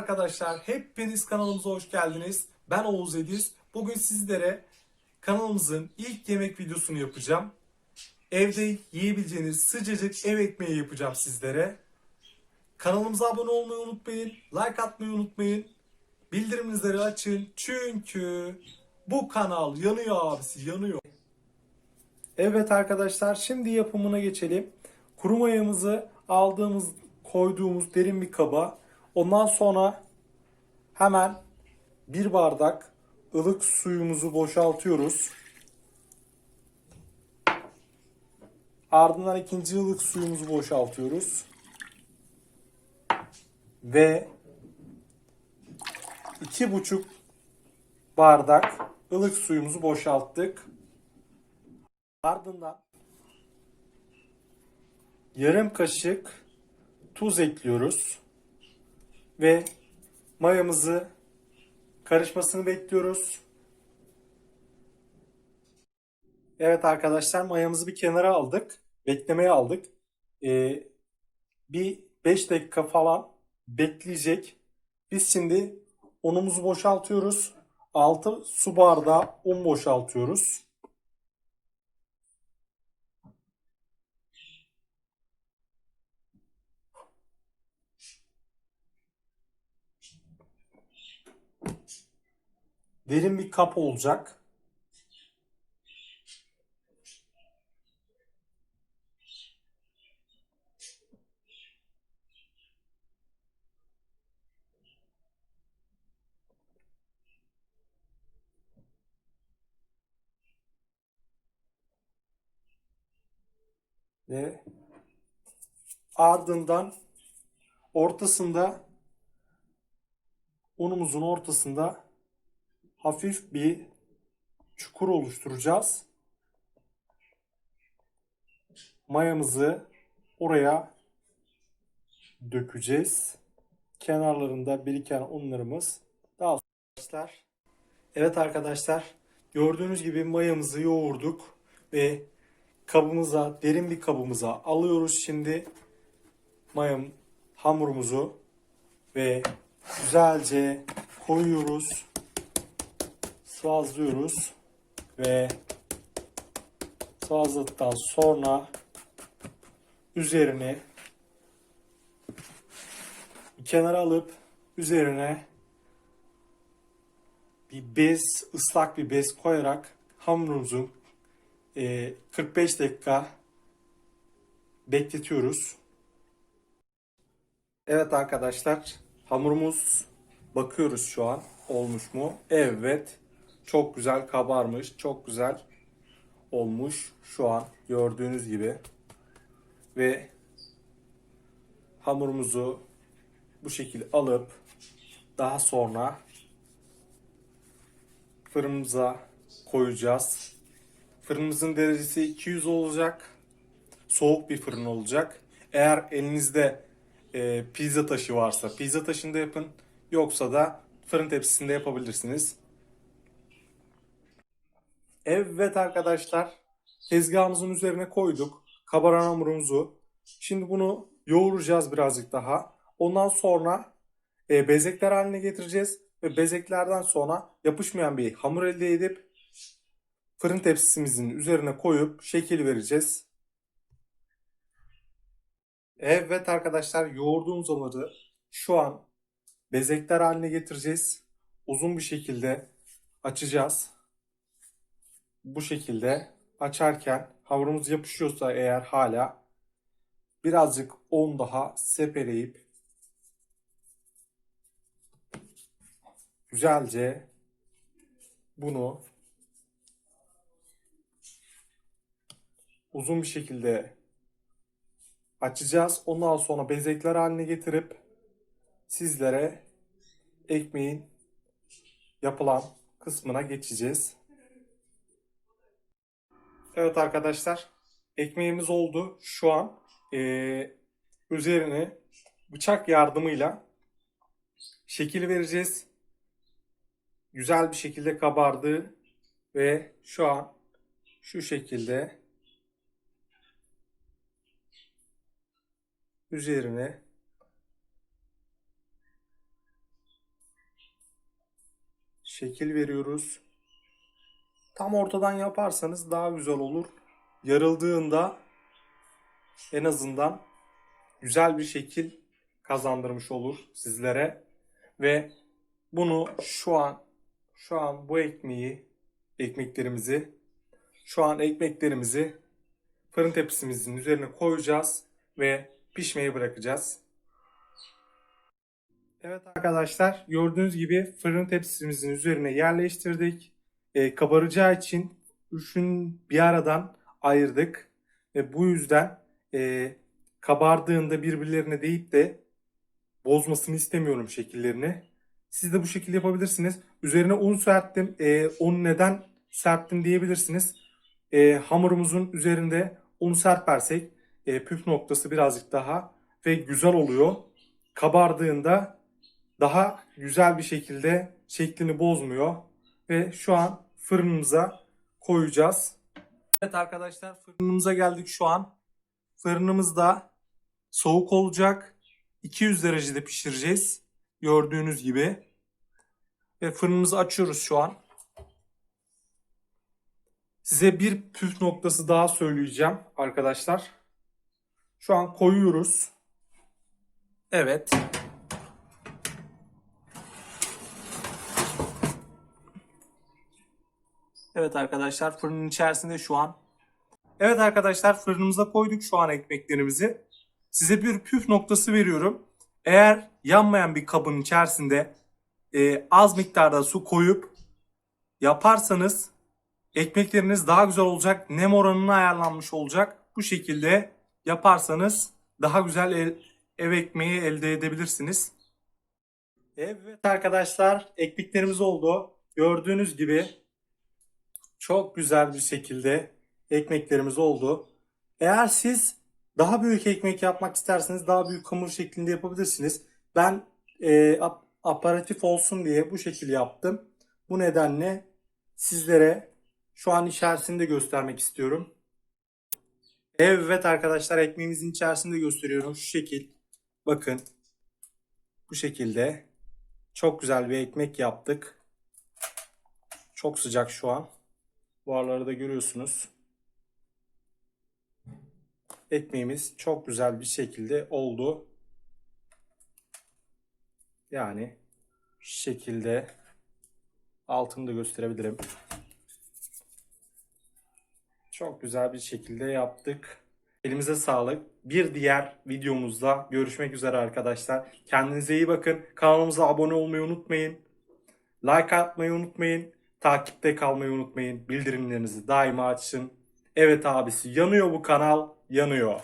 arkadaşlar, hepiniz kanalımıza hoş geldiniz. Ben Oğuz Ediz. Bugün sizlere kanalımızın ilk yemek videosunu yapacağım. Evde yiyebileceğiniz sıcacık ev ekmeği yapacağım sizlere. Kanalımıza abone olmayı unutmayın, like atmayı unutmayın. Bildirimleri açın çünkü bu kanal yanıyor abisi, yanıyor. Evet arkadaşlar şimdi yapımına geçelim. Kuru mayamızı aldığımız koyduğumuz derin bir kaba ondan sonra hemen bir bardak ılık suyumuzu boşaltıyoruz. Ardından ikinci ılık suyumuzu boşaltıyoruz. Ve iki buçuk bardak ılık suyumuzu boşalttık. Ardından yarım kaşık tuz ekliyoruz. Ve mayamızı karışmasını bekliyoruz. Evet arkadaşlar mayamızı bir kenara aldık. Beklemeye aldık. Ee, bir 5 dakika falan bekleyecek. Biz şimdi unumuzu boşaltıyoruz. 6 su bardağı un boşaltıyoruz. Derin bir kap olacak. Ve ardından ortasında unumuzun ortasında hafif bir çukur oluşturacağız. Mayamızı oraya dökeceğiz. Kenarlarında biriken unlarımız daha arkadaşlar. Evet arkadaşlar gördüğünüz gibi mayamızı yoğurduk ve kabımıza derin bir kabımıza alıyoruz şimdi mayam hamurumuzu ve güzelce koyuyoruz sıvazlıyoruz ve sıvazladıktan sonra üzerine kenara alıp üzerine bir bez, ıslak bir bez koyarak hamurumuzu e, 45 dakika bekletiyoruz. Evet arkadaşlar hamurumuz bakıyoruz şu an olmuş mu? Evet. Çok güzel kabarmış. Çok güzel olmuş şu an gördüğünüz gibi. Ve hamurumuzu bu şekilde alıp daha sonra fırınımıza koyacağız. Fırınımızın derecesi 200 olacak. Soğuk bir fırın olacak. Eğer elinizde e, pizza taşı varsa pizza taşında yapın. Yoksa da fırın tepsisinde yapabilirsiniz. Evet arkadaşlar tezgahımızın üzerine koyduk kabaran hamurumuzu. Şimdi bunu yoğuracağız birazcık daha. Ondan sonra e, bezekler haline getireceğiz ve bezeklerden sonra yapışmayan bir hamur elde edip fırın tepsisimizin üzerine koyup şekil vereceğiz. Evet arkadaşlar yoğurduğumuz hamuru şu an bezekler haline getireceğiz. Uzun bir şekilde açacağız bu şekilde açarken hamurumuz yapışıyorsa eğer hala birazcık un daha sepeleyip güzelce bunu uzun bir şekilde açacağız. Ondan sonra bezekler haline getirip sizlere ekmeğin yapılan kısmına geçeceğiz. Evet arkadaşlar ekmeğimiz oldu. Şu an ee, üzerine bıçak yardımıyla şekil vereceğiz. Güzel bir şekilde kabardı ve şu an şu şekilde üzerine şekil veriyoruz. Tam ortadan yaparsanız daha güzel olur. Yarıldığında en azından güzel bir şekil kazandırmış olur sizlere. Ve bunu şu an şu an bu ekmeği ekmeklerimizi şu an ekmeklerimizi fırın tepsimizin üzerine koyacağız ve pişmeye bırakacağız. Evet arkadaşlar gördüğünüz gibi fırın tepsimizin üzerine yerleştirdik. Ee, kabaracağı için üçün bir aradan ayırdık. Ve bu yüzden e, kabardığında birbirlerine değip de bozmasını istemiyorum şekillerini. Siz de bu şekilde yapabilirsiniz. Üzerine un serptim. Ee, un neden serptim diyebilirsiniz. Ee, hamurumuzun üzerinde un serpersek e, püf noktası birazcık daha ve güzel oluyor. Kabardığında daha güzel bir şekilde şeklini bozmuyor. Ve şu an fırınımıza koyacağız. Evet arkadaşlar fırınımıza geldik şu an. Fırınımız da soğuk olacak. 200 derecede pişireceğiz. Gördüğünüz gibi. Ve fırınımızı açıyoruz şu an. Size bir püf noktası daha söyleyeceğim arkadaşlar. Şu an koyuyoruz. Evet. Evet arkadaşlar fırının içerisinde şu an. Evet arkadaşlar fırınımıza koyduk şu an ekmeklerimizi. Size bir püf noktası veriyorum. Eğer yanmayan bir kabın içerisinde e, az miktarda su koyup yaparsanız ekmekleriniz daha güzel olacak. Nem oranını ayarlanmış olacak. Bu şekilde yaparsanız daha güzel el- ev ekmeği elde edebilirsiniz. Evet arkadaşlar ekmeklerimiz oldu. Gördüğünüz gibi çok güzel bir şekilde ekmeklerimiz oldu. Eğer siz daha büyük ekmek yapmak isterseniz daha büyük hamur şeklinde yapabilirsiniz. Ben e, ap- aparatif olsun diye bu şekil yaptım. Bu nedenle sizlere şu an içerisinde göstermek istiyorum. Evet arkadaşlar ekmeğimizin içerisinde gösteriyorum şu şekil. Bakın bu şekilde çok güzel bir ekmek yaptık. Çok sıcak şu an. Buharları da görüyorsunuz. Ekmeğimiz çok güzel bir şekilde oldu. Yani şu şekilde altını da gösterebilirim. Çok güzel bir şekilde yaptık. Elimize sağlık. Bir diğer videomuzda görüşmek üzere arkadaşlar. Kendinize iyi bakın. Kanalımıza abone olmayı unutmayın. Like atmayı unutmayın. Takipte kalmayı unutmayın. Bildirimlerinizi daima açın. Evet abisi yanıyor bu kanal. Yanıyor.